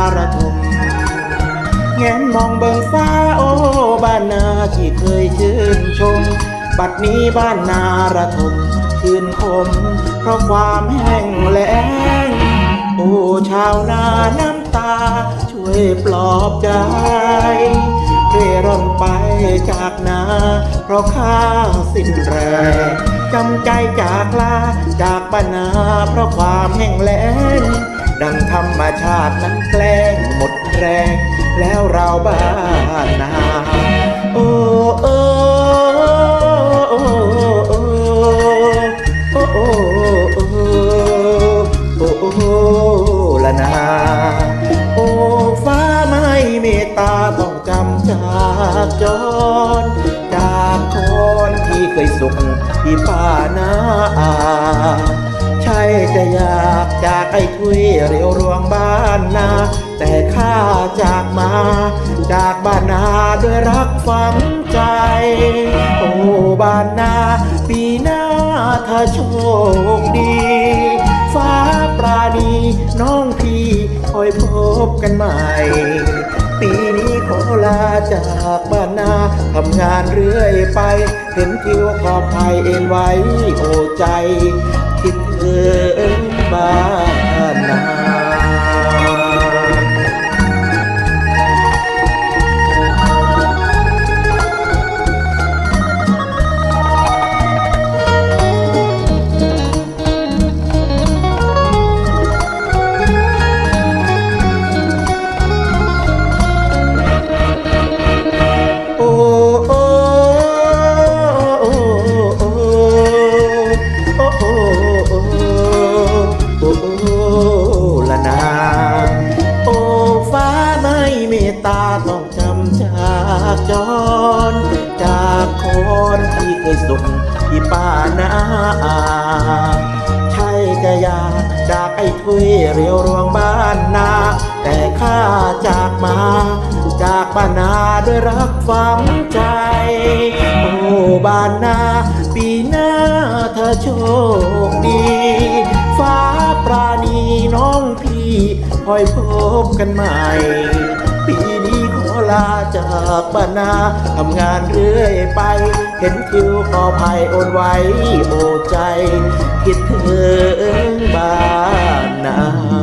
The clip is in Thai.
ราระทมแงนมองเบิ่งฟ้าโอ้บ้านนาที่เคยชื่นชม บัดนี้บ้านนาระทมคืนคม เพราะความแห้งแล้ง โอ้ชาวนาน้ำตา ช่วยปลอบใจเร่ร่อนไปจากนา เพราะข้าสิ้นแรงจำใจจากลาจากบ้านนา เพราะความแห้งแล้ง ดังธรรมชาตินั้นแกล้งหมดแรง แล้วเราบ้านนาโอ้โอ้โอ้โอ้โอ้โอ้โอ้ละนาโอ้ฟ้าไม่เมตตาต้องจำจากจรจากคนที่เคยสุขที่ป่านา ใช่จะอยากจากไอ้ทุยเรียวรวงบ้านนา แต่ข้าจากมา จากบ้านนาด้วยรักฝังใจ โอ้บ้านนา ปีหน้าถ้าโชคดี ฟ้าปราณีน้องพี่คอยพบกันใหม่ ปีนี้ขอลาจากบ้านนาทำงานเรื่อยไป เห็นทิวขอบภัยเอ็นไว้โอ้ใจ บ้า ที่เคยสุขที่ป้านาใช่จะอยากจากไอ้ทุยเรียวรวงบ้านนา แต่ข้าจากมา จากบ้านนาด้วยรักฝังใจโอ้บ้านนา ปีหน้าเธอโชคดี ฟ้าปราณีน้องพี่คอยพบกันใหม่ จากบ้านนาทำงานเรื่อยไป เห็นคิวขอภัยโอนไว้โอใจ คิดถึงบ้านนา